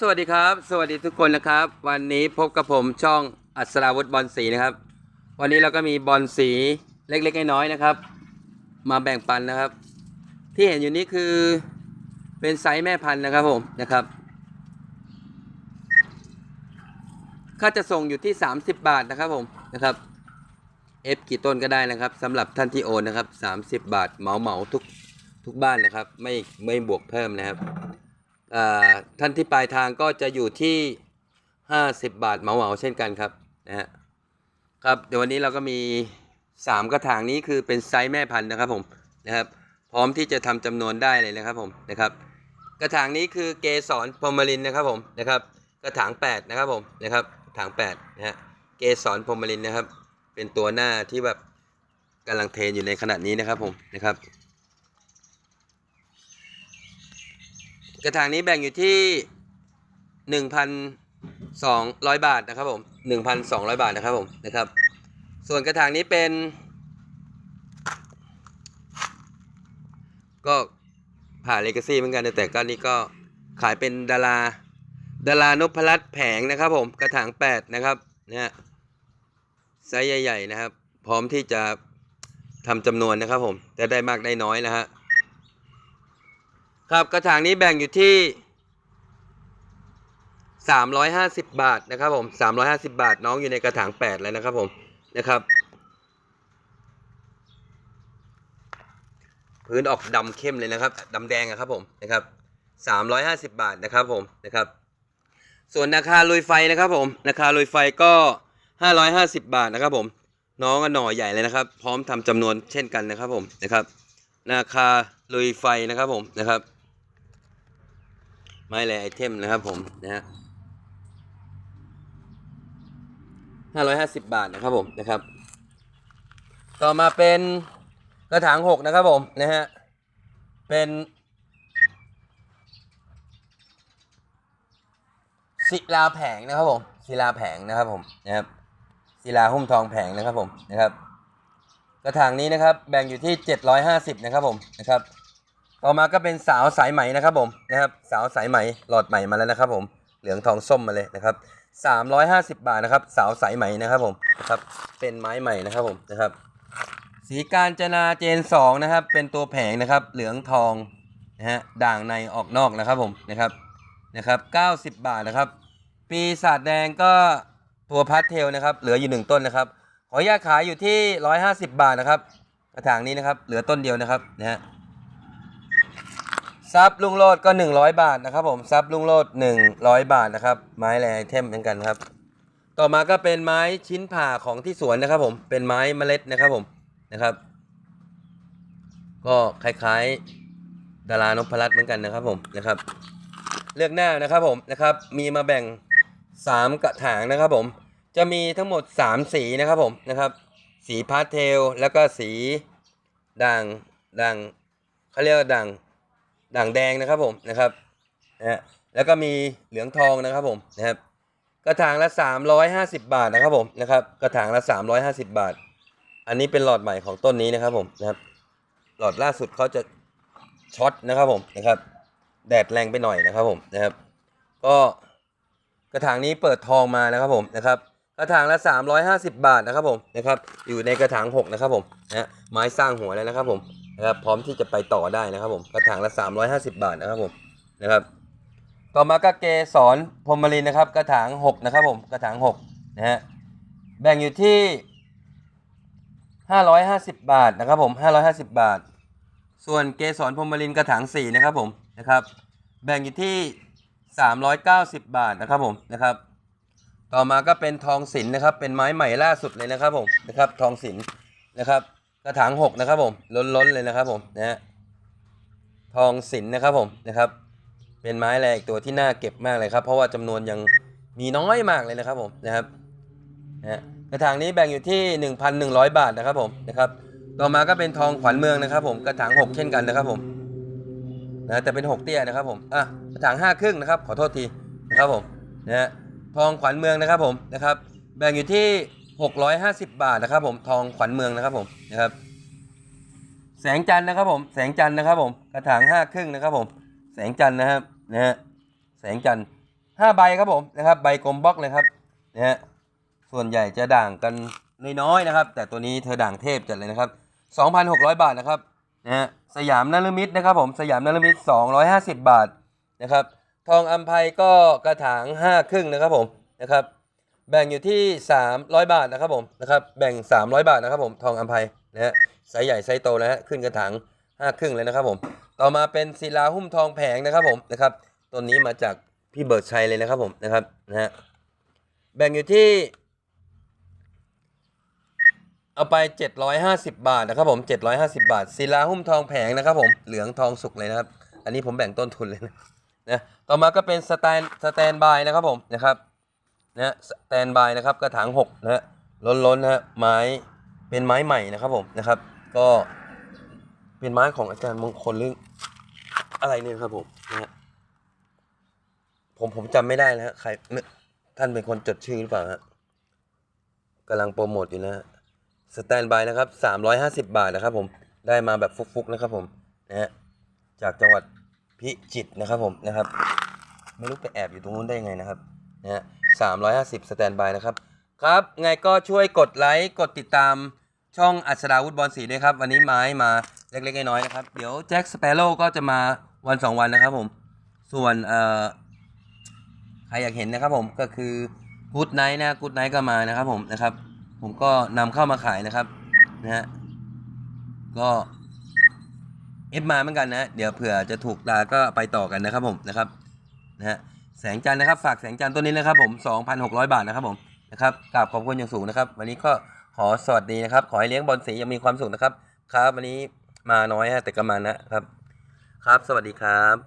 สวัสดีครับ สวัสดีทุกคนนะครับ วันนี้พบกับผมช่องอัศราวุธบอลสีนะครับ วันนี้เราก็มีบอลสีเล็กๆน้อยๆนะครับ มาแบ่งปันนะครับ ที่เห็นอยู่นี้คือเป็นไซส์แม่พันธุ์นะครับผมนะครับค่าจะส่งอยู่ที่ 30 บาทนะครับผมนะครับเอฟกี่ต้นก็ได้นะครับสำหรับท่านที่โอนนะครับ 30 บาทเหมาเหมาทุกทุกบ้านนะครับ ไม่ไม่บวกเพิ่มนะครับ ท่านที่ปลายทางก็จะอยู่ที่ 50 บาทเหมาเหมาเช่นกันครับนะฮะครับเดี๋ยววันนี้เราก็มี 3 กระถางนี้คือเป็นไซส์แม่พันธุ์นะครับผมนะครับพร้อมที่จะทำจำนวนได้เลยนะครับผมนะครับ กระถางนี้คือเกสรพรมลินนะครับผมนะครับ กระถาง 8 นะครับผมนะครับกระถาง8นะฮะเกสรพรมลินนะครับ เป็นตัวหน้าที่แบบกำลังเทรนอยู่ในขณะนี้นะครับผมนะครับ กระถางนี้แบ่งอยู่ที่หนึ่งพันสองร้อยบาทนะครับผมหนึ่งพันสองร้อยบาทนะครับผมนะครับ ส่วนกระถางนี้เป็น ก็ผ่าเลกาซี่เหมือนกันแต่ก็นี่ก็ขายเป็นดาราดารานพรัตน์แผงนะครับผมกระถางแปดนะครับเนี่ยไซส์ใหญ่ ๆ นะครับ พร้อมที่จะทำจำนวนนะครับผมจะได้มากได้น้อยนะฮะ ครับกระถางนี้แบ่งอยู่ที่ 350 บาทนะครับผม 350 บาทน้องอยู่ในกระถาง8เลยนะครับผมนะครับ พื้นออกดำเข้มเลยนะครับดำแดงอะครับผมนะครับ 350 บาทนะครับผมนะครับ ส่วนราคาลุยไฟนะครับผมราคาลุยไฟก็ 550 บาทนะครับผมน้องก็หน่อใหญ่เลยนะครับ พร้อมทำจำนวนเช่นกันนะครับผมนะครับราคาลุยไฟนะครับผมนะครับ ไม้แลไอเทมนะครับผมนะฮะห้าร้อยห้าสิบบาทนะครับผมนะครับ ต่อมาเป็นกระถางหกนะครับผมนะฮะเป็นศิลาแผงนะครับผมศิลาแผงนะครับผมนะครับศิลาหุ้มทองแผงนะครับผมนะครับ กระถางนี้นะครับแบ่งอยู่ที่ 750 นะครับผมนะครับ ต่อมาก็เป็นสาวสายไหมนะครับผมนะครับสาวสายไหมหลอดใหม่มาแล้วนะครับผมเหลืองทองส้มมาเลยนะครับ350 บาทนะครับสาวสายไหมนะครับผมนะครับเป็นไม้ใหม่นะครับผมนะครับสีการจนาเจน2นะครับเป็นตัวแผงนะครับเหลืองทองนะฮะด่างในออกนอกนะครับผมนะครับนะครับ90 บาทนะครับ ปีศาจแดงก็ตัวพัดเทลนะครับเหลืออยู่หนึ่งต้นนะครับขออนุญาตขายอยู่ที่ 150 บาทนะครับกระถางนี้นะครับเหลือต้นเดียวนะครับนะฮะ ซับลุงโลดก็ 100 บาทนะครับผมซับลุงโลด 100 บาทนะครับไม้แรไอเทมเหมือนกันครับ ต่อมาก็เป็นไม้ชิ้นผ่าของที่สวนนะครับผมเป็นไม้เมล็ดนะครับผมนะครับ ก็คล้ายๆดารานพรัตน์เหมือนกันนะครับผมนะครับ เลือกหน้านะครับผมนะครับ มีมาแบ่ง 3 กระถางนะครับผมจะมีทั้งหมด 3 สีนะครับผมนะครับ สีพาสเทลแล้วก็สีด่างด่างเขาเรียกว่าด่าง ด่างแดงนะครับผมนะครับนะแล้วก็มีเหลืองทองนะครับผมนะครับกระถางละ 350 บาทนะครับผมนะครับกระถางละ 350 บาท อันนี้เป็นหลอดใหม่ของต้นนี้นะครับผมนะครับ หลอดล่าสุดเขาจะช็อตนะครับผมนะครับแดดแรงไปหน่อยนะครับผมนะครับ ก็กระถางนี้เปิดทองมานะครับผมนะครับกระถางละ 350 บาทนะครับผมนะครับอยู่ในกระถาง 6 นะครับผมนะฮะไม้สร้างหัวแล้วนะครับผม นะครับพร้อมที่จะไปต่อได้นะครับผมกระถางละ 350 บาทนะครับผมนะครับ ต่อมาก็เกสรพรมลินนะครับ กระถาง 6 นะครับผมกระถาง6นะฮะแบ่งอยู่ที่ 550 บาทนะครับผม550 บาท ส่วนเกสรพรมลินกระถาง 4 นะครับผมนะครับ แบ่งอยู่ที่ 390 บาทนะครับผมนะครับ ต่อมาก็เป็นทองสินนะครับ เป็นไม้ใหม่ล่าสุดเลยนะครับผมนะครับ ทองสินนะครับ กระถางหกนะครับผมล้นๆเลยนะครับผมนะฮะทองสินนะครับผมนะครับ เป็นไม้แรกตัวที่น่าเก็บมากเลยครับ เพราะว่าจำนวนยังมีน้อยมากเลยนะครับผมนะครับนะกระถางนี้แบ่งอยู่ที่ 1,100 บาทนะครับผมนะครับ ต่อมาก็เป็นทองขวัญเมืองนะครับ ผมกระถางหกเช่นกันนะครับผมนะแต่เป็นหกเตี้ยนะครับผมอะกระถางห้าครึ่งนะครับ ขอโทษทีนะครับผมนะฮะทองขวัญเมืองนะครับผมนะครับ แบ่งอยู่ที่ 650 บาทนะครับ ผมทองขวัญเมืองนะครับผมนะครับ แสงจันทร์นะครับผม แสงจันทร์นะครับผม กระถางห้าครึ่งนะครับ ผม แสงจันทร์นะครับนะฮะแสงจันทร์ห้าใบครับผมนะครับใบกลมบล็อกเลยครับนะฮะส่วนใหญ่จะด่างกันน้อยๆนะครับ แต่ตัวนี้เธอด่างเทพจัดเลยนะครับ 2,600 บาทนะครับนะฮะสยามนฤมิตนะครับ ผมสยามนฤมิต250 บาทนะครับ ทองอัมภัยก็กระถาง5ครึ่งนะครับผมนะครับ แบ่งอยู่ที่ 300 บาทนะครับผมนะครับแบ่ง 300 บาทนะครับผมทองอัมภัยนะฮะไซส์ใหญ่ไซส์โตนะฮะขึ้นกระถาง5ครึ่งเลยนะครับผมต่อมาเป็นศิลาหุ้มทองแผงนะครับผมนะครับต้นนี้มาจากพี่เบิร์ดชัยเลยนะครับผมนะครับนะฮะแบ่งอยู่ที่เอาไป 750 บาทนะครับผม 750 บาทศิลาหุ้มทองแผงนะครับผมเหลืองทองสุกเลยนะครับ อันนี้ผมแบ่งต้นทุนเลยนะนะต่อมาก็เป็นสแตนสแตนบายนะครับผมนะครับ นะสแตนบายนะครับกระถาง6นะฮะล้นๆนะฮะไม้เป็นไม้ใหม่นะครับผมนะครับ ก็เป็นไม้ของอาจารย์มงคลหรืออะไรเนี่ยครับผมนะฮะผมผมจำไม่ได้แล้วฮะใครท่านเป็นคนจดชื่อหรือเปล่าฮะกำลังโปรโมทอยู่นะฮะสแตนบายนะครับ 350 บาทนะครับ ผมได้มาแบบฟุกๆนะครับ ผมนะฮะจากจังหวัดพิจิตรนะครับผมนะครับ ไม่รู้ไปแอบอยู่ตรงนู้นได้ไงนะครับนะฮะ 350 สแตนบายนะครับ ครับ ไงก็ช่วยกดไลค์กดติดตามช่องอัศดาวุฒิบอลสีด้วยครับ วันนี้ไม้มาเล็กๆน้อยๆนะครับ เดี๋ยวแจ็คสเปโร่ก็จะมาวันสองวันนะครับผม ส่วนเอ่อใครอยากเห็นนะครับผมก็คือกูดไนท์นะกูดไนท์ก็มานะครับผมนะครับ ผมก็นำเข้ามาขายนะครับนะฮะก็เอฟมาเหมือนกันนะ เดี๋ยวเผื่อจะถูกตาก็ไปต่อกันนะครับผมนะครับนะฮะ แสงจันทร์นะครับ ฝากแสงจันทร์ตัวนี้นะครับ ผม 2,600 บาทนะครับผมนะครับกราบขอบคุณอย่างสูงนะครับ วันนี้ก็ขอสวัสดีนะครับ ขอให้เลี้ยงบอลสียังมีความสุขนะครับ ครับ วันนี้มาน้อยฮะแต่ก็มานะครับ ครับ สวัสดีครับ